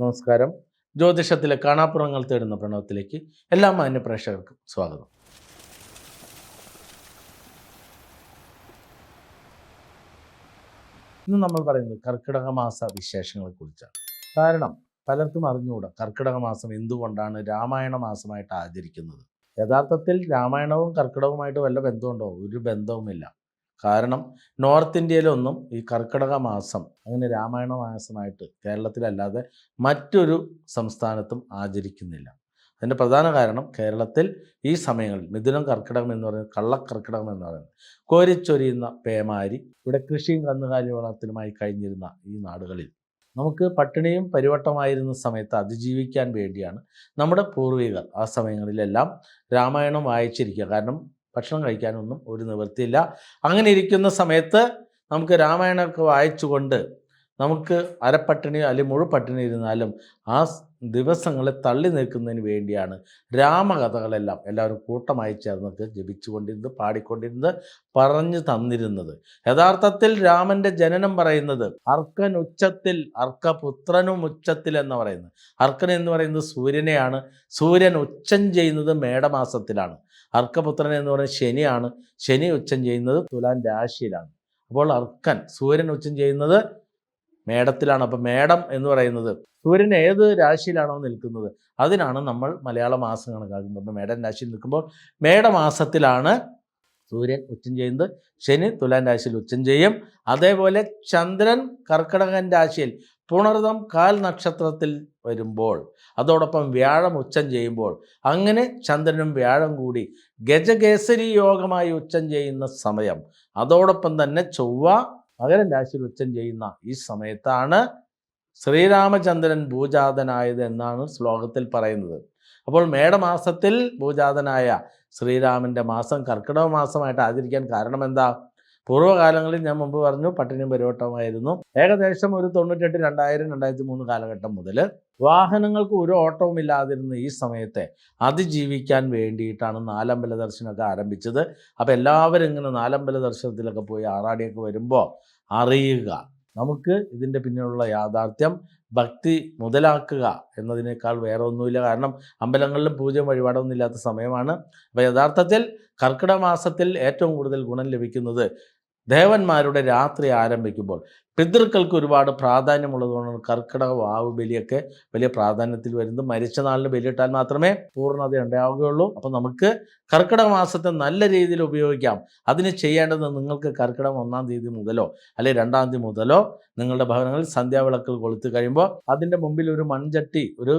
നമസ്കാരം. ജ്യോതിഷത്തിലെ കാണാപ്പുറങ്ങൾ തേടുന്ന പ്രണവത്തിലേക്ക് എല്ലാ മാന്യ പ്രേക്ഷകർക്കും സ്വാഗതം. ഇന്ന് നമ്മൾ പറയുന്നത് കർക്കിടക മാസ വിശേഷങ്ങളെ കുറിച്ചാണ്. കാരണം പലർക്കും അറിഞ്ഞുകൂടാ കർക്കിടക മാസം എന്തുകൊണ്ടാണ് രാമായണ മാസമായിട്ട് ആചരിക്കുന്നത്. യഥാർത്ഥത്തിൽ രാമായണവും കർക്കിടകവുമായിട്ട് വല്ല ബന്ധമുണ്ടോ? ഒരു ബന്ധവുമില്ല. കാരണം നോർത്ത് ഇന്ത്യയിലൊന്നും ഈ കർക്കിടക മാസം അങ്ങനെ രാമായണ മാസമായിട്ട് കേരളത്തിലല്ലാതെ മറ്റൊരു സംസ്ഥാനത്തും ആചരിക്കുന്നില്ല. അതിന്റെ പ്രധാന കാരണം കേരളത്തിൽ ഈ സമയങ്ങളിൽ മിഥുനം കർക്കിടകം എന്ന് പറയുന്നത് കള്ളക്കർക്കിടകം എന്ന് പറയുന്നത് കോരിച്ചൊരിയുന്ന പേമാരി ഇവിടെ കൃഷിയും കന്നുകാലി വളർത്തലുമായി കഴിഞ്ഞിരുന്ന ഈ നാടുകളിൽ. നമുക്ക് പട്ടിണിയും പരിവട്ടമായിരുന്ന സമയത്ത് അതിജീവിക്കാൻ വേണ്ടിയാണ് നമ്മുടെ പൂർവികർ ആ സമയങ്ങളിലെല്ലാം രാമായണം വായിച്ചിരിക്കുക. കാരണം ഭക്ഷണം കഴിക്കാനൊന്നും ഒരു നിവൃത്തിയില്ല. അങ്ങനെ ഇരിക്കുന്ന സമയത്ത് നമുക്ക് രാമായണമൊക്കെ വായിച്ചുകൊണ്ട് നമുക്ക് അരപ്പട്ടിണി അല്ലെങ്കിൽ മുഴുപട്ടിണി ഇരുന്നാലും ആ ദിവസങ്ങളെ തള്ളി നിൽക്കുന്നതിന് വേണ്ടിയാണ് രാമകഥകളെല്ലാം എല്ലാവരും കൂട്ടമായി ചേർന്നൊക്കെ ജപിച്ചുകൊണ്ടിരുന്നത് പാടിക്കൊണ്ടിരുന്നത് പറഞ്ഞു തന്നിരുന്നത്. യഥാർത്ഥത്തിൽ രാമന്റെ ജനനം പറയുന്നത് അർക്കൻ ഉച്ചത്തിൽ അർക്കപുത്രനും ഉച്ചത്തിൽ എന്ന് പറയുന്നത്. അർക്കൻ എന്ന് പറയുന്നത് സൂര്യനെയാണ്. സൂര്യൻ ഉച്ചം ചെയ്യുന്നത് മേടമാസത്തിലാണ്. അർക്കപുത്രൻ എന്ന് പറയുന്നത് ശനിയാണ്. ശനി ഉച്ചം ചെയ്യുന്നത് തുലാൻ രാശിയിലാണ്. അപ്പോൾ അർക്കൻ സൂര്യൻ ഉച്ചം ചെയ്യുന്നത് മേടത്തിലാണ്. അപ്പം മേടം എന്ന് പറയുന്നത് സൂര്യൻ ഏത് രാശിയിലാണോ നിൽക്കുന്നത്. അതിനാണ് നമ്മൾ മലയാള മാസം കണക്കാക്കുന്നത്. അപ്പം മേടൻ രാശിയിൽ നിൽക്കുമ്പോൾ മേടമാസത്തിലാണ് സൂര്യൻ ഉച്ചം ചെയ്യുന്നത്. ശനി തുലാൻ രാശിയിൽ ഉച്ചം ചെയ്യും. അതേപോലെ ചന്ദ്രൻ കർക്കിടകൻ രാശിയിൽ പുണർതം കാൽ നക്ഷത്രത്തിൽ വരുമ്പോൾ അതോടൊപ്പം വ്യാഴം ഉച്ചം ചെയ്യുമ്പോൾ അങ്ങനെ ചന്ദ്രനും വ്യാഴം കൂടി ഗജകേസരി യോഗമായി ഉച്ചം ചെയ്യുന്ന സമയം അതോടൊപ്പം തന്നെ ചൊവ്വ മകരൻ രാശിയിൽ ഉച്ചം ചെയ്യുന്ന ഈ സമയത്താണ് ശ്രീരാമചന്ദ്രൻ ഭൂജാതനായത് എന്നാണ് ശ്ലോകത്തിൽ പറയുന്നത്. അപ്പോൾ മേടമാസത്തിൽ ഭൂജാതനായ ശ്രീരാമന്റെ മാസം കർക്കിടക മാസമായിട്ട് ആചരിക്കാൻ കാരണം എന്താ? പൂർവകാലങ്ങളിൽ ഞാൻ മുമ്പ് പറഞ്ഞു പട്ടിണിയും പരിവട്ടമായിരുന്നു ഏകദേശം ഒരു തൊണ്ണൂറ്റെട്ട് രണ്ടായിരം രണ്ടായിരത്തി മൂന്ന് കാലഘട്ടം മുതൽ വാഹനങ്ങൾക്ക് ഒരു ഓട്ടവും ഇല്ലാതിരുന്ന ഈ സമയത്തെ അതിജീവിക്കാൻ വേണ്ടിയിട്ടാണ് നാലമ്പല ദർശനമൊക്കെ ആരംഭിച്ചത്. അപ്പോൾ എല്ലാവരും ഇങ്ങനെ നാലമ്പല ദർശനത്തിലൊക്കെ പോയി ആറാടിയൊക്കെ വരുമ്പോൾ അറിയുക. നമുക്ക് ഇതിന്റെ പിന്നിലുള്ള യാഥാർത്ഥ്യം ഭക്തി മുതലാക്കുക എന്നതിനേക്കാൾ വേറെ ഒന്നുമില്ല കാരണം അമ്പലങ്ങളിലും പൂജയും വഴിപാടൊന്നും ഇല്ലാത്ത സമയമാണ്. അപ്പോൾ യഥാർത്ഥത്തിൽ കർക്കിടക മാസത്തിൽ ഏറ്റവും കൂടുതൽ ഗുണം ലഭിക്കുന്നത് ദേവന്മാരുടെ രാത്രി ആരംഭിക്കുമ്പോൾ പിതൃക്കൾക്ക് ഒരുപാട് പ്രാധാന്യമുള്ളതുകൊണ്ടാണ് കർക്കിടക വാവ് ബലിയൊക്കെ വലിയ പ്രാധാന്യത്തിൽ വരുന്നത്. മരിച്ച നാളിന് ബലിയിട്ടാൽ മാത്രമേ പൂർണത ഉണ്ടാവുകയുള്ളൂ. അപ്പം നമുക്ക് കർക്കിടക മാസത്തെ നല്ല രീതിയിൽ ഉപയോഗിക്കാം. അതിന് ചെയ്യേണ്ടത് നിങ്ങൾക്ക് കർക്കിടകം ഒന്നാം തീയതി മുതലോ അല്ലെങ്കിൽ രണ്ടാം തീയതി മുതലോ നിങ്ങളുടെ ഭവനങ്ങളിൽ സന്ധ്യാവിളക്കൾ കൊളുത്ത് കഴിയുമ്പോൾ അതിന്റെ മുമ്പിൽ ഒരു മൺചട്ടി ഒരു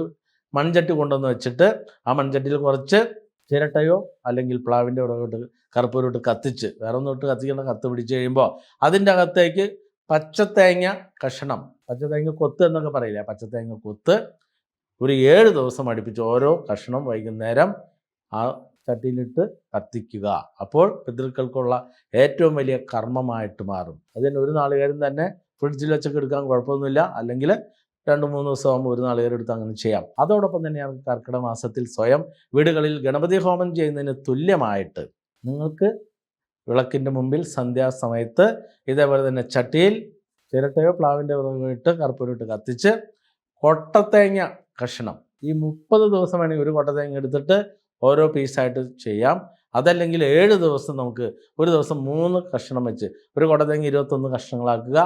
മൺചട്ടി കൊണ്ടുവന്ന് വെച്ചിട്ട് ആ മൺചട്ടിയിൽ കുറച്ച് ചിരട്ടയോ അല്ലെങ്കിൽ പ്ലാവിന്റെ ഉറകോട്ട് കറുപ്പൂരോട്ട് കത്തിച്ച് വേറെ ഒന്നും ഇട്ട് കത്തിക്കേണ്ട കത്ത് പിടിച്ച് കഴിയുമ്പോൾ അതിന്റെ അകത്തേക്ക് പച്ചത്തേങ്ങ കഷണം. പച്ചത്തേങ്ങ കൊത്ത് എന്നൊക്കെ പറയില്ലേ? പച്ചത്തേങ്ങ കൊത്ത് ഒരു ഏഴ് ദിവസം അടുപ്പിച്ച് ഓരോ കഷണം വൈകുന്നേരം ആ ചട്ടിയിലിട്ട് കത്തിക്കുക. അപ്പോൾ പിതൃക്കൾക്കുള്ള ഏറ്റവും വലിയ കർമ്മമായിട്ട് മാറും. അതിന് ഒരു നാളുകാരും തന്നെ ഫ്രിഡ്ജിൽ വെച്ചൊക്കെ എടുക്കാൻ കുഴപ്പമൊന്നുമില്ല. അല്ലെങ്കിൽ രണ്ട് മൂന്ന് ദിവസം ആകുമ്പോൾ ഒരു നാളുകാർ എടുത്ത് അങ്ങനെ ചെയ്യാം. അതോടൊപ്പം തന്നെയാണ് കർക്കിടക മാസത്തിൽ സ്വയം വീടുകളിൽ ഗണപതി ഹോമം ചെയ്യുന്നതിന് തുല്യമായിട്ട് നിങ്ങൾക്ക് വിളക്കിന്റെ മുമ്പിൽ സന്ധ്യാസമയത്ത് ഇതേപോലെ തന്നെ ചട്ടിയിൽ ചിരട്ടയോ പ്ലാവിന്റെ ഇട്ട് കർപ്പൂരിട്ട് കത്തിച്ച് കൊട്ടത്തേങ്ങ കഷണം. ഈ മുപ്പത് ദിവസം വേണമെങ്കിൽ ഒരു കൊട്ടത്തേങ്ങ എടുത്തിട്ട് ഓരോ പീസായിട്ട് ചെയ്യാം. അതല്ലെങ്കിൽ ഏഴ് ദിവസം നമുക്ക് ഒരു ദിവസം മൂന്ന് കഷ്ണം വെച്ച് ഒരു കുടതെങ്കിൽ ഇരുപത്തൊന്ന് കഷ്ണങ്ങളാക്കുക.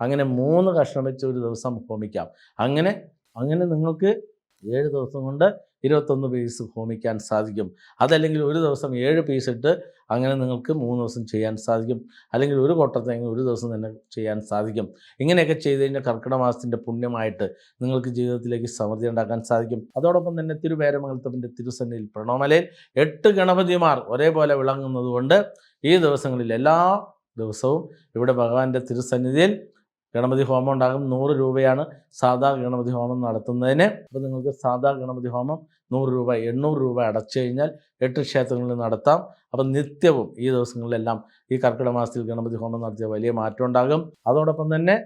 അങ്ങനെ മൂന്ന് കഷ്ണം വെച്ച് ഒരു ദിവസം ഹോമിക്കാം. അങ്ങനെ അങ്ങനെ നിങ്ങൾക്ക് ഏഴ് ദിവസം കൊണ്ട് ഇരുപത്തൊന്ന് പീസ് ഹോമിക്കാൻ സാധിക്കും. അതല്ലെങ്കിൽ ഒരു ദിവസം ഏഴ് പീസ് ഇട്ട് അങ്ങനെ നിങ്ങൾക്ക് മൂന്ന് ദിവസം ചെയ്യാൻ സാധിക്കും. അല്ലെങ്കിൽ ഒരു കൊട്ടത്തേങ്ങ ഒരു ദിവസം തന്നെ ചെയ്യാൻ സാധിക്കും. ഇങ്ങനെയൊക്കെ ചെയ്ത് കഴിഞ്ഞാൽ കർക്കിടക മാസത്തിന്റെ പുണ്യമായിട്ട് നിങ്ങൾക്ക് ജീവിതത്തിലേക്ക് സമൃദ്ധി ഉണ്ടാക്കാൻ സാധിക്കും. അതോടൊപ്പം തന്നെ തിരുവേരമംഗലത്തപ്പന്റെ തിരുസന്നിയിൽ പ്രണോമലയിൽ എട്ട് ഗണപതിമാർ ഒരേപോലെ വിളങ്ങുന്നതുകൊണ്ട് ഈ ദിവസങ്ങളിൽ എല്ലാ ദിവസവും ഇവിടെ ഭഗവാന്റെ തിരുസന്നിധിയിൽ ഗണപതി ഹോമം ഉണ്ടാകും. നൂറ് രൂപയാണ് സാധാ ഗണപതി ഹോമം നടത്തുന്നതിന്. അപ്പോൾ നിങ്ങൾക്ക് സാധാ ഗണപതി ഹോമം നൂറ് രൂപ എണ്ണൂറ് രൂപ അടച്ചു കഴിഞ്ഞാൽ എട്ട് ക്ഷേത്രങ്ങളിൽ നടത്താം. അപ്പം നിത്യവും ഈ ദിവസങ്ങളിലെല്ലാം ഈ കർക്കിടക മാസത്തിൽ ഗണപതി ഹോമം നടത്തിയ വലിയ മാറ്റം ഉണ്ടാകും. അതോടൊപ്പം തന്നെ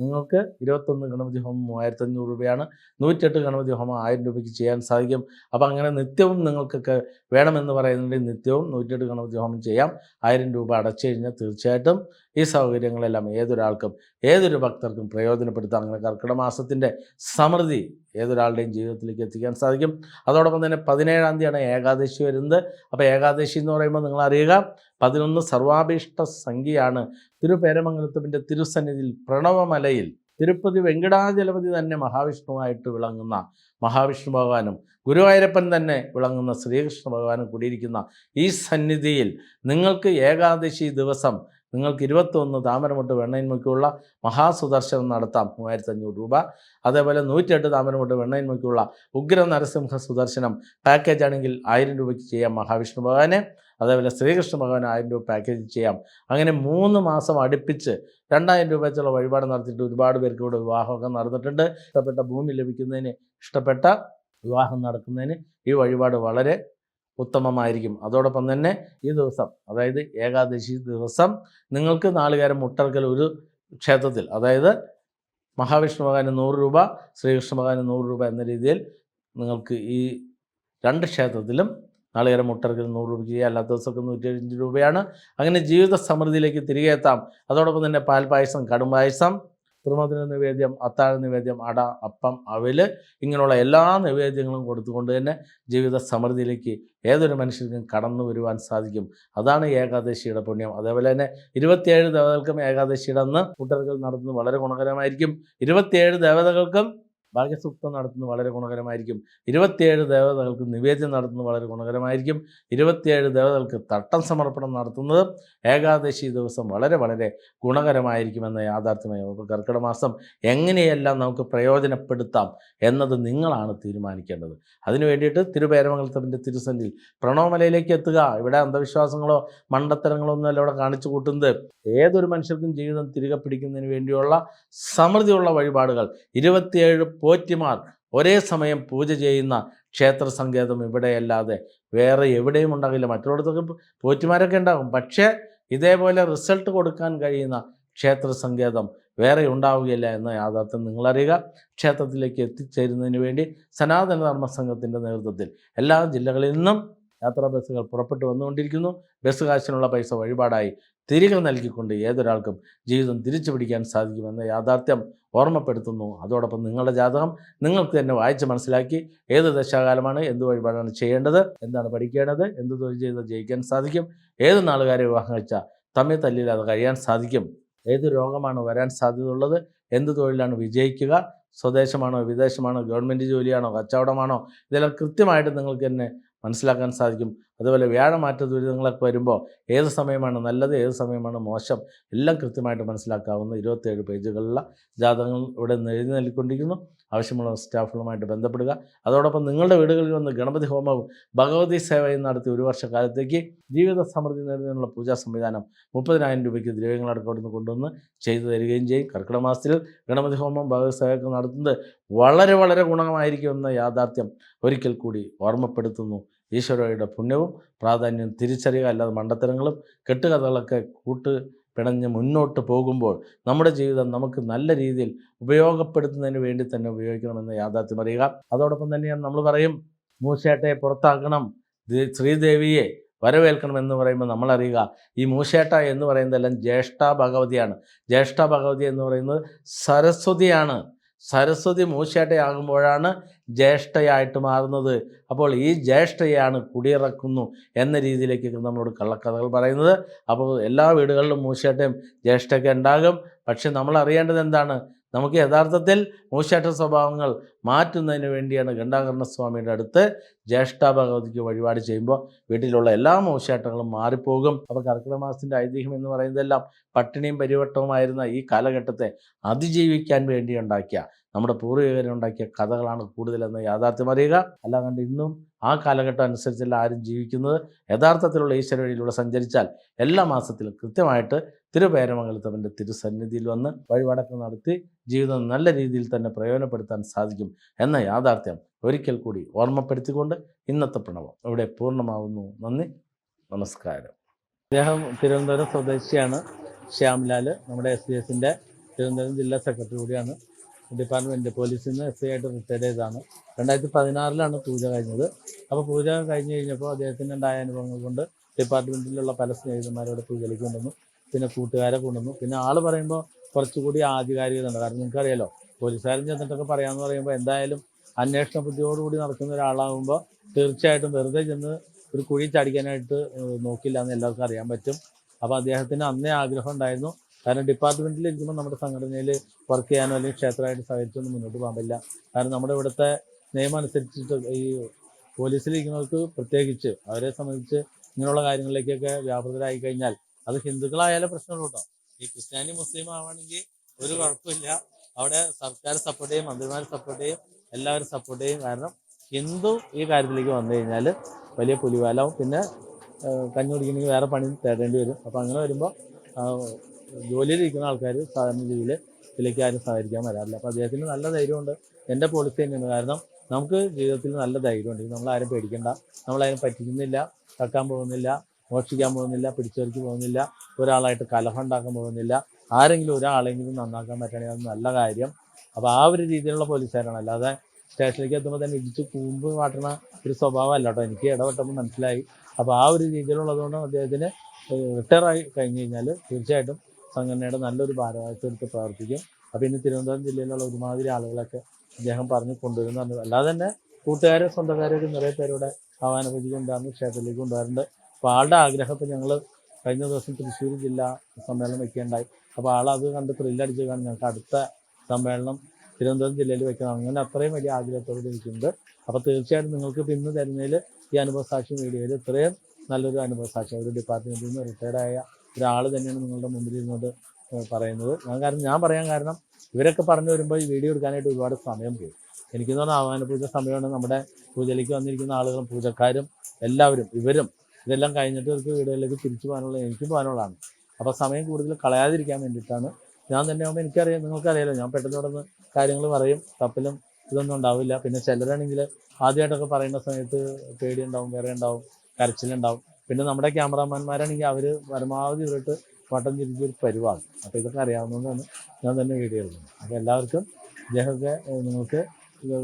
നിങ്ങൾക്ക് ഇരുപത്തൊന്ന് ഗണപതി ഹോമം മൂവായിരത്തി അഞ്ഞൂറ് രൂപയാണ്. നൂറ്റെട്ട് ഗണപതി ഹോമം ആയിരം രൂപയ്ക്ക് ചെയ്യാൻ സാധിക്കും. അപ്പോൾ അങ്ങനെ നിത്യവും നിങ്ങൾക്കൊക്കെ വേണമെന്ന് പറയുന്നുണ്ടെങ്കിൽ നിത്യവും നൂറ്റെട്ട് ഗണപതി ഹോമം ചെയ്യാം. ആയിരം രൂപ അടച്ചു കഴിഞ്ഞാൽ തീർച്ചയായിട്ടും ഈ സൗകര്യങ്ങളെല്ലാം ഏതൊരാൾക്കും ഏതൊരു ഭക്തർക്കും പ്രയോജനപ്പെടുത്താം. അങ്ങനെ കർക്കിടക മാസത്തിന്റെ സമൃദ്ധി ഏതൊരാളുടെയും ജീവിതത്തിലേക്ക് എത്തിക്കാൻ സാധിക്കും. അതോടൊപ്പം തന്നെ പതിനേഴാം തീയതിയാണ് ഏകാദശി വരുന്നത്. അപ്പോൾ ഏകാദശി എന്ന് പറയുമ്പോൾ നിങ്ങൾ അറിയുക പതിനൊന്ന് സർവാഭീഷ്ട സംഖ്യയാണ് തിരുപേരമംഗലത്തുവിന്റെ തിരുസന്നിധിയിൽ പ്രണവമലയിൽ തിരുപ്പതി വെങ്കടാചലപതി തന്നെ മഹാവിഷ്ണുവായിട്ട് വിളങ്ങുന്ന മഹാവിഷ്ണു ഭഗവാനും ഗുരുവായൂരപ്പൻ തന്നെ വിളങ്ങുന്ന ശ്രീകൃഷ്ണ ഭഗവാനും കൂടിയിരിക്കുന്ന ഈ സന്നിധിയിൽ നിങ്ങൾക്ക് ഏകാദശി ദിവസം നിങ്ങൾക്ക് ഇരുപത്തൊന്ന് താമരമുട്ട് വെണ്ണയിന്മയ്ക്കുള്ള മഹാസുദർശനം നടത്താം മൂവായിരത്തി അഞ്ഞൂറ് രൂപ. അതേപോലെ നൂറ്റിയെട്ട് താമരമുട്ട് വെണ്ണയിന്മയ്ക്കുള്ള ഉഗ്ര നരസിംഹ സുദർശനം പാക്കേജ് ആണെങ്കിൽ ആയിരം രൂപയ്ക്ക് ചെയ്യാം മഹാവിഷ്ണു ഭഗവാനെ. അതേപോലെ ശ്രീകൃഷ്ണ ഭഗവാൻ ആയിരം രൂപ പാക്കേജ് ചെയ്യാം. അങ്ങനെ മൂന്ന് മാസം അടുപ്പിച്ച് രണ്ടായിരം രൂപ വെച്ചുള്ള വഴിപാട് നടത്തിയിട്ട് ഒരുപാട് പേർക്ക് ഇവിടെ വിവാഹമൊക്കെ നടന്നിട്ടുണ്ട്. ഇഷ്ടപ്പെട്ട ഭൂമി ലഭിക്കുന്നതിന് ഇഷ്ടപ്പെട്ട വിവാഹം നടക്കുന്നതിന് ഈ വഴിപാട് വളരെ ഉത്തമമായിരിക്കും. അതോടൊപ്പം തന്നെ ഈ ദിവസം അതായത് ഏകാദശി ദിവസം നിങ്ങൾക്ക് നാളുകാരം മുട്ടർക്കൽ ഒരു ക്ഷേത്രത്തിൽ അതായത് മഹാവിഷ്ണു ഭഗവാന് നൂറ് രൂപ ശ്രീകൃഷ്ണ ഭഗവാന് നൂറ് രൂപ എന്ന രീതിയിൽ നിങ്ങൾക്ക് ഈ രണ്ട് ക്ഷേത്രത്തിലും നാളികേരം മുട്ടർക്ക് നൂറ് രൂപയ്ക്ക് അല്ലാത്ത ദിവസമൊക്കെ നൂറ്റി രൂപയാണ്. അങ്ങനെ ജീവിത സമൃദ്ധിയിലേക്ക് തിരികെ എത്താം. അതോടൊപ്പം തന്നെ പാൽ പായസം കടും പായസം തിരുമധുര നിവേദ്യം അത്താഴ നിവേദ്യം അട അപ്പം അവൽ ഇങ്ങനെയുള്ള എല്ലാ നിവേദ്യങ്ങളും കൊടുത്തുകൊണ്ട് തന്നെ ജീവിത സമൃദ്ധിയിലേക്ക് ഏതൊരു മനുഷ്യർക്കും കടന്നു വരുവാൻ സാധിക്കും. അതാണ് ഏകാദശിയുടെ പുണ്യം. അതേപോലെ തന്നെ ഇരുപത്തിയേഴ് ദേവതകൾക്കും ഏകാദശിയുടെ അന്ന് കൂട്ടർക്കൾ നടത്തുന്നത് വളരെ ഗുണകരമായിരിക്കും. ഇരുപത്തിയേഴ് ദേവതകൾക്കും ഭാഗ്യസൂക്തം നടത്തുന്നത് വളരെ ഗുണകരമായിരിക്കും. ഇരുപത്തിയേഴ് ദേവതകൾക്ക് നിവേദ്യം നടത്തുന്നത് വളരെ ഗുണകരമായിരിക്കും. ഇരുപത്തിയേഴ് ദേവതകൾക്ക് തട്ടം സമർപ്പണം നടത്തുന്നത് ഏകാദശി ദിവസം വളരെ വളരെ ഗുണകരമായിരിക്കുമെന്ന യാഥാർത്ഥ്യമായി നമുക്ക് കർക്കിടക മാസം എങ്ങനെയെല്ലാം നമുക്ക് പ്രയോജനപ്പെടുത്താം എന്നത് നിങ്ങളാണ് തീരുമാനിക്കേണ്ടത്. അതിനു വേണ്ടിയിട്ട് തിരുപേരമംഗലത്തിന്റെ തിരുസന്നിൽ പ്രണവമലയിലേക്ക് എത്തുക. ഇവിടെ അന്ധവിശ്വാസങ്ങളോ മണ്ടത്തരങ്ങളോ ഒന്നുമല്ല ഇവിടെ കാണിച്ചു കൂട്ടുന്നത്. ഏതൊരു മനുഷ്യർക്കും ജീവിതം തിരികെ പിടിക്കുന്നതിന് വേണ്ടിയുള്ള സമൃദ്ധിയുള്ള വഴിപാടുകൾ. ഇരുപത്തിയേഴ് പോറ്റിമാർ ഒരേ സമയം പൂജ ചെയ്യുന്ന ക്ഷേത്ര സങ്കേതം ഇവിടെയല്ലാതെ വേറെ എവിടെയും ഉണ്ടാകില്ല. മറ്റുള്ളടത്തൊക്കെ പോറ്റിമാരൊക്കെ ഉണ്ടാകും. പക്ഷേ ഇതേപോലെ റിസൾട്ട് കൊടുക്കാൻ കഴിയുന്ന ക്ഷേത്ര സങ്കേതം വേറെ ഉണ്ടാവുകയില്ല എന്ന യാഥാർത്ഥ്യം നിങ്ങളറിയുക. ക്ഷേത്രത്തിലേക്ക് എത്തിച്ചേരുന്നതിന് വേണ്ടി സനാതന ധർമ്മ സംഘത്തിന്റെ നേതൃത്വത്തിൽ എല്ലാ ജില്ലകളിൽ നിന്നും യാത്രാ ബസ്സുകൾ പുറപ്പെട്ടു വന്നുകൊണ്ടിരിക്കുന്നു. ബസ് കാശിനുള്ള പൈസ വഴിപാടായി തിരികെ നൽകിക്കൊണ്ട് ഏതൊരാൾക്കും ജീവിതം തിരിച്ചു പിടിക്കാൻ സാധിക്കുമെന്ന യാഥാർത്ഥ്യം ഓർമ്മപ്പെടുത്തുന്നു. അതോടൊപ്പം നിങ്ങളുടെ ജാതകം നിങ്ങൾക്ക് തന്നെ വായിച്ച് മനസ്സിലാക്കി ഏത് ദശാകാലമാണ് എന്ത് വഴിപാടാണ് ചെയ്യേണ്ടത് എന്താണ് പഠിക്കേണ്ടത് എന്ത് തൊഴിൽ ചെയ്ത് ജയിക്കാൻ സാധിക്കും ഏത് നാളുകാരെ വിവാഹം കഴിച്ചാൽ തമ്മിൽ തല്ലില്ലാതെ കഴിയാൻ സാധിക്കും ഏത് രോഗമാണ് വരാൻ സാധ്യതയുള്ളത് എന്ത് തൊഴിലാണ് വിജയിക്കുക സ്വദേശമാണോ വിദേശമാണോ ഗവൺമെന്റ് ജോലിയാണോ കച്ചവടമാണോ ഇതെല്ലാം കൃത്യമായിട്ട് നിങ്ങൾക്ക് തന്നെ മനസ്സിലാക്കാൻ സാധിക്കും. അതുപോലെ വ്യാഴമാറ്റ ദുരിതങ്ങളൊക്കെ വരുമ്പോൾ ഏത് സമയമാണ് നല്ലത് ഏത് സമയമാണ് മോശം? എല്ലാം കൃത്യമായിട്ട് മനസ്സിലാക്കാവുന്ന ഇരുപത്തേഴ് പേജുകളിലുള്ള ജാതകങ്ങൾ ഇവിടെ നിന്ന് എഴുതി നൽകിക്കൊണ്ടിരിക്കുന്നു. ആവശ്യമുള്ള സ്റ്റാഫുകളുമായിട്ട് ബന്ധപ്പെടുക. അതോടൊപ്പം നിങ്ങളുടെ വീടുകളിൽ വന്ന് ഗണപതി ഹോമവും ഭഗവതി സേവയും നടത്തി ഒരു വർഷക്കാലത്തേക്ക് ജീവിത സമൃദ്ധി നേടുന്നതിനുള്ള പൂജാ സംവിധാനം മുപ്പതിനായിരം രൂപയ്ക്ക് ദ്രവ്യങ്ങളടക്കം അവിടുന്ന് കൊണ്ടുവന്ന് ചെയ്തു തരികയും ചെയ്യും. കർക്കിടക മാസത്തിൽ ഗണപതി ഹോമം ഭഗവതി സേവയൊക്കെ നടത്തുന്നത് വളരെ വളരെ ഗുണമായിരിക്കുമെന്ന യാഥാർത്ഥ്യം ഒരിക്കൽ കൂടി ഓർമ്മപ്പെടുത്തുന്നു. ഈശ്വരയുടെ പുണ്യവും പ്രാധാന്യവും തിരിച്ചറിയുക അല്ലാതെ മണ്ടത്തരങ്ങളും കെട്ടുകഥകളൊക്കെ കൂട്ട് പിണഞ്ഞ് മുന്നോട്ട് പോകുമ്പോൾ നമ്മുടെ ജീവിതം നമുക്ക് നല്ല രീതിയിൽ ഉപയോഗപ്പെടുത്തുന്നതിന് വേണ്ടി തന്നെ ഉപയോഗിക്കണമെന്ന് യാഥാർത്ഥ്യം അറിയുക. അതോടൊപ്പം തന്നെയാണ് നമ്മൾ പറയും മൂശേട്ടയെ പുറത്താക്കണം ശ്രീദേവിയെ വരവേൽക്കണം എന്ന് പറയുമ്പോൾ നമ്മളറിയുക ഈ മൂശേട്ട എന്ന് പറയുന്നതെല്ലാം ജ്യേഷ്ഠ ഭഗവതിയാണ്. ജ്യേഷ്ഠ ഭഗവതി എന്ന് പറയുന്നത് സരസ്വതിയാണ്. സരസ്വതി മൂശേട്ടയാകുമ്പോഴാണ് ജ്യേഷ്ഠയായിട്ട് മാറുന്നത്. അപ്പോൾ ഈ ജ്യേഷ്ഠയാണ് കുടിയിറക്കുന്നു എന്ന രീതിയിലേക്കൊക്കെ നമ്മളോട് കള്ളക്കഥകൾ പറയുന്നത്. അപ്പോൾ എല്ലാ വീടുകളിലും മൂശേട്ടയും ജ്യേഷ്ഠയൊക്കെ ഉണ്ടാകും. പക്ഷെ നമ്മൾ അറിയേണ്ടത് എന്താണ്? നമുക്ക് യഥാർത്ഥത്തിൽ മൂശേട്ട സ്വഭാവങ്ങൾ മാറ്റുന്നതിന് വേണ്ടിയാണ് ഗണ്ടാകർണ സ്വാമിയുടെ അടുത്ത് ജ്യേഷ്ഠ ഭഗവതിക്ക് വഴിപാട് ചെയ്യുമ്പോൾ വീട്ടിലുള്ള എല്ലാ മൂശാട്ടങ്ങളും മാറിപ്പോകും. അപ്പോൾ കർക്കിടക മാസത്തിന്റെ ഐതിഹ്യം എന്ന് പറയുന്നതെല്ലാം പട്ടിണിയും പരിവട്ടവുമായിരുന്ന ഈ കാലഘട്ടത്തെ അതിജീവിക്കാൻ വേണ്ടി ഉണ്ടാക്കിയ നമ്മുടെ പൂർവികരുണ്ടാക്കിയ കഥകളാണ് കൂടുതലെന്ന് യാഥാർത്ഥ്യം അറിയുക. അല്ലാണ്ട് ഇന്നും ആ കാലഘട്ടം അനുസരിച്ചല്ല ആരും ജീവിക്കുന്നത്. യഥാർത്ഥത്തിലുള്ള ഈശ്വര വഴിയിലൂടെ സഞ്ചരിച്ചാൽ എല്ലാ മാസത്തിലും കൃത്യമായിട്ട് തിരുപേരമംഗലത്തവന്റെ തിരുസന്നിധിയിൽ വന്ന് വഴിപാടൊക്കെ നടത്തി ജീവിതം നല്ല രീതിയിൽ തന്നെ പ്രയോജനപ്പെടുത്താൻ സാധിക്കും എന്ന യാഥാർത്ഥ്യം ഒരിക്കൽ കൂടി ഓർമ്മപ്പെടുത്തിക്കൊണ്ട് ഇന്നത്തെ പ്രണവം ഇവിടെ പൂർണമാവുന്നു. നന്ദി. നമസ്കാരം. അദ്ദേഹം തിരുവനന്തപുരം സ്വദേശിയാണ്. ശ്യാംലാൽ നമ്മുടെ എസ് ഡി എസിന്റെ തിരുവനന്തപുരം ജില്ലാ സെക്രട്ടറി കൂടിയാണ്. ഡിപ്പാർട്ട്മെന്റ് പോലീസിൽ നിന്ന് എസ് ഐ ആയിട്ട് റിട്ടയർ ചെയ്തതാണ്. രണ്ടായിരത്തി പതിനാറിലാണ് പൂജ കഴിഞ്ഞത്. അപ്പോൾ പൂജ കഴിഞ്ഞ് കഴിഞ്ഞപ്പോൾ അദ്ദേഹത്തിന് ഉണ്ടായ അനുഭവങ്ങൾ കൊണ്ട് ഡിപ്പാർട്ട്മെന്റിലുള്ള പല സ്നേഹിതന്മാരോട് പൂജയിലേക്ക് കൊണ്ടുവന്നു. പിന്നെ കൂട്ടുകാരെ കൊണ്ടുവന്നു. പിന്നെ ആൾ പറയുമ്പോൾ കുറച്ചുകൂടി ആധികാരികത ഉണ്ട് കാരണം നിങ്ങൾക്കറിയാലോ പോലീസുകാരൻ ചെന്നിട്ടൊക്കെ പറയാമെന്ന് പറയുമ്പോൾ എന്തായാലും അന്വേഷണ ബുദ്ധിയോടുകൂടി നടക്കുന്ന ഒരാളാകുമ്പോൾ തീർച്ചയായിട്ടും വെറുതെ ചെന്ന് ഒരു കുഴി ചടിക്കാനായിട്ട് നോക്കില്ല എന്ന് എല്ലാവർക്കും അറിയാൻ പറ്റും. അപ്പോൾ അദ്ദേഹത്തിന് അന്നേ ആഗ്രഹം ഉണ്ടായിരുന്നു. കാരണം ഡിപ്പാർട്ട്മെന്റിൽ ഇരിക്കുമ്പോൾ നമ്മുടെ സംഘടനയിൽ വർക്ക് ചെയ്യാനോ അല്ലെങ്കിൽ ക്ഷേത്രമായിട്ട് സഹകരിച്ചൊന്നും മുന്നോട്ട് പോകാൻ പറ്റില്ല. കാരണം നമ്മുടെ ഇവിടുത്തെ നിയമം അനുസരിച്ചിട്ട് ഈ പോലീസിലിരിക്കുന്നവർക്ക് പ്രത്യേകിച്ച് അവരെ സംബന്ധിച്ച് ഇങ്ങനെയുള്ള കാര്യങ്ങളിലേക്കൊക്കെ വ്യാപൃതരായി കഴിഞ്ഞാൽ അത് ഹിന്ദുക്കളായാലും പ്രശ്നമുള്ളൂ കേട്ടോ. ഈ ക്രിസ്ത്യാനി മുസ്ലിം ആവാണെങ്കിൽ ഒരു കുഴപ്പമില്ല. അവിടെ സർക്കാർ സപ്പോർട്ട് ചെയ്യും മന്ത്രിമാർ സപ്പോർട്ട് ചെയ്യും എല്ലാവരും സപ്പോർട്ട് ചെയ്യും. കാരണം ഹിന്ദു ഈ കാര്യത്തിലേക്ക് വന്നു കഴിഞ്ഞാൽ വലിയ പുലിവാലാവും. പിന്നെ ഏഹ്, കഞ്ഞി കുടിക്കണമെങ്കിൽ വേറെ പണി തേടേണ്ടി വരും. അപ്പോൾ അങ്ങനെ വരുമ്പോൾ ജോലിയിലിരിക്കുന്ന ആൾക്കാർ സാധാരണ രീതിയിൽ ഇതിലേക്ക് ആരും സഹകരിക്കാൻ വരാറില്ല. അപ്പോൾ അദ്ദേഹത്തിന് നല്ല ധൈര്യമുണ്ട്. എന്റെ പോളിസി തന്നെയാണ്. കാരണം നമുക്ക് ജീവിതത്തിൽ നല്ല ധൈര്യമുണ്ട്. നമ്മൾ ആരും പേടിക്കണ്ട. നമ്മളാരും പറ്റിക്കുന്നില്ല. തക്കാൻ പോകുന്നില്ല. മോഷ്ടിക്കാൻ പോകുന്നില്ല പിടിച്ചുവലിക്ക് പോകുന്നില്ല ഒരാളായിട്ട് കലഹം ഉണ്ടാക്കാൻ പോകുന്നില്ല. ആരെങ്കിലും ഒരാളെങ്കിലും നന്നാക്കാൻ പറ്റണേ അത് നല്ല കാര്യം. അപ്പോൾ ആ ഒരു രീതിയിലുള്ള പോലീസുകാരാണ്. അല്ലാതെ സ്റ്റേഷനിലേക്ക് എത്തുമ്പോൾ തന്നെ ഇടിച്ച് കൂമ്പ് കാട്ടണ ഒരു സ്വഭാവം അല്ല കേട്ടോ. എനിക്ക് ഇടപെട്ടപ്പോൾ മനസ്സിലായി. അപ്പോൾ ആ ഒരു രീതിയിലുള്ളതുകൊണ്ട് അദ്ദേഹത്തിന് റിട്ടയർ ആയി കഴിഞ്ഞ് കഴിഞ്ഞാൽ തീർച്ചയായിട്ടും സംഘടനയുടെ നല്ലൊരു ഭാരവാഹിത്വം പ്രവർത്തിക്കും. അപ്പോൾ ഇന്ന് തിരുവനന്തപുരം ജില്ലയിലുള്ള ഒരുമാതിരി ആളുകളൊക്കെ അദ്ദേഹം പറഞ്ഞ് കൊണ്ടുവരുന്നുണ്ട് അല്ലാതെ തന്നെ കൂട്ടുകാരെ സ്വന്തക്കാരെയൊക്കെ നിറയെ പേരുടെ കൊണ്ടുവന്ന് ക്ഷേത്രത്തിലേക്ക് കൊണ്ടുവരുന്നുണ്ട് അപ്പോൾ ആളുടെ ആഗ്രഹം ഞങ്ങൾ കഴിഞ്ഞ ദിവസം തൃശ്ശൂർ ജില്ലാ സമ്മേളനം വെക്കുകയുണ്ടായി. അപ്പോൾ ആളത് കണ്ട് ത്രില്ലടിച്ച് കാണാൻ ഞങ്ങൾക്ക് അടുത്ത സമ്മേളനം തിരുവനന്തപുരം ജില്ലയിൽ വെക്കണം അങ്ങനെ അത്രയും വലിയ ആഗ്രഹത്തോട് ഇരിക്കുന്നുണ്ട് അപ്പോൾ തീർച്ചയായിട്ടും നിങ്ങൾക്ക് ഇന്ന് തരുന്നതിൽ ഈ അനുഭവ സാക്ഷി മീഡിയയിൽ ഇത്രയും നല്ലൊരു അനുഭവ സാക്ഷി ഒരു ഡിപ്പാർട്ട്മെന്റിൽ നിന്ന് റിട്ടയർഡായ ഒരാൾ തന്നെയാണ് നിങ്ങളുടെ മുമ്പിൽ ഇരുന്നത് പറയുന്നത്. ഞാൻ കാരണം ഞാൻ പറയാൻ കാരണം ഇവരൊക്കെ പറഞ്ഞു വരുമ്പോൾ ഈ വീഡിയോ എടുക്കാനായിട്ട് ഒരുപാട് സമയം പോകും. എനിക്കെന്ന് പറഞ്ഞാൽ ആഹ്വാന പൂജ സമയമാണ് നമ്മുടെ പൂജയിലേക്ക് വന്നിരിക്കുന്ന ആളുകളും പൂജക്കാരും എല്ലാവരും ഇവരും ഇതെല്ലാം കഴിഞ്ഞിട്ട് ഇവർക്ക് വീടുകളിലേക്ക് തിരിച്ചു പോകാനുള്ള എനിക്ക് പോകാനുള്ളതാണ്. അപ്പോൾ സമയം കൂടുതൽ കളയാതിരിക്കാൻ വേണ്ടിയിട്ടാണ്. ഞാൻ തന്നെ ആകുമ്പോൾ എനിക്കറിയാം നിങ്ങൾക്കറിയാലോ ഞാൻ പെട്ടെന്ന് തുടർന്ന് കാര്യങ്ങൾ പറയും തപ്പിലും ഇതൊന്നും ഉണ്ടാവില്ല. പിന്നെ ചിലരാണെങ്കിൽ ആദ്യമായിട്ടൊക്കെ പറയുന്ന സമയത്ത് പേടിയുണ്ടാവും വേറെ ഉണ്ടാവും കരച്ചിലുണ്ടാവും. പിന്നെ നമ്മുടെ ക്യാമറാമാൻമാരാണെങ്കിൽ അവർ പരമാവധി ഇവരിട്ട് വട്ടം തിരിച്ചൊരു പരിവാണ്. അപ്പോൾ ഇതൊക്കെ അറിയാവുന്നതുകൊണ്ടാണ് ഞാൻ തന്നെ വീഡിയോ എടുക്കുന്നത്. അപ്പോൾ എല്ലാവർക്കും ഇദ്ദേഹമൊക്കെ നിങ്ങൾക്ക്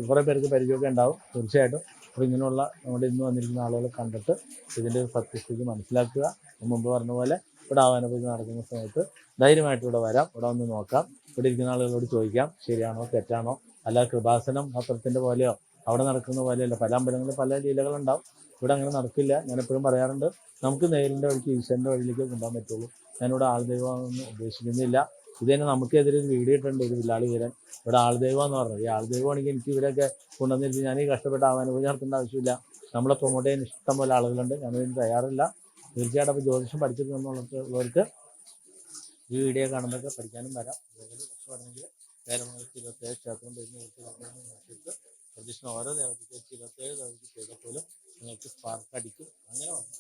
കുറേ പേർക്ക് പരിചയമൊക്കെ ഉണ്ടാവും തീർച്ചയായിട്ടും. അപ്പോൾ ഇങ്ങനെയുള്ള നമ്മുടെ ഇന്ന് വന്നിരിക്കുന്ന ആളുകളെ കണ്ടിട്ട് ഇതിന്റെ ഒരു സത്യസ്ഥിതി മനസ്സിലാക്കുക. മുമ്പ് പറഞ്ഞ പോലെ ഇവിടെ ആവാന പൂജ നടക്കുന്ന സമയത്ത് ധൈര്യമായിട്ട് ഇവിടെ വരാം. ഇവിടെ വന്ന് നോക്കാം. ഇവിടെ ഇരിക്കുന്ന ആളുകളോട് ചോദിക്കാം. ശരിയാണോ തെറ്റാണോ? അല്ല കൃപാസനം പത്രത്തിന്റെ പോലെയോ അവിടെ നടക്കുന്ന പോലെയല്ല. പല അമ്പലങ്ങളിൽ പല ലീലകളുണ്ടാവും. ഇവിടെ അങ്ങനെ നടക്കില്ല. ഞാൻ എപ്പോഴും പറയാറുണ്ട് നമുക്ക് നേരിന്റെ വഴിക്ക് ഈശ്വരന്റെ വഴിയിലേക്ക് കൊണ്ടുപോകാൻ പറ്റുള്ളൂ. ഞാനിവിടെ ആൾദൈവമൊന്നും ഉദ്ദേശിക്കുന്നില്ല. ഇത് തന്നെ നമുക്കെതിരെ ഒരു വീഡിയോ ഇട്ടുണ്ട് ഒരു വില്ലാളി വീരൻ. ഇവിടെ ആൾദൈവം എന്ന് പറഞ്ഞത് ഈ ആൾദൈവമാണെങ്കിൽ എനിക്ക് ഇവരൊക്കെ കൊണ്ടുവന്നിട്ട് ഞാൻ ഈ കഷ്ടപ്പെട്ട ആവാനുഭവം നടത്തേണ്ട ആവശ്യമില്ല. നമ്മളെ പ്രൊമോട്ട് ചെയ്യാൻ ഇഷ്ടം പോലെ ആളുകളുണ്ട്. ഞാനതിന് തയ്യാറില്ല. തീർച്ചയായിട്ടും അപ്പോൾ ജ്യോതിഷം പഠിച്ചിട്ടുള്ളവർക്ക് ഈ വീഡിയോ കാണുന്നതൊക്കെ പഠിക്കാനും വരാം. അതേപോലെ രക്ഷപ്പെടണമെങ്കിൽ വേരമംഗലത്ത് ഇരുപത്തേഴ് ക്ഷേത്രം വരുന്ന നോക്കിയിട്ട് പ്രദക്ഷിണം ഓരോ ദേവതയ്ക്ക് ഇരുപത്തേഴ് ദേവതയ്ക്ക് ചെയ്തപ്പോലും നിങ്ങൾക്ക് സ്പാർക്ക് അടിക്കും. അങ്ങനെ വന്നു.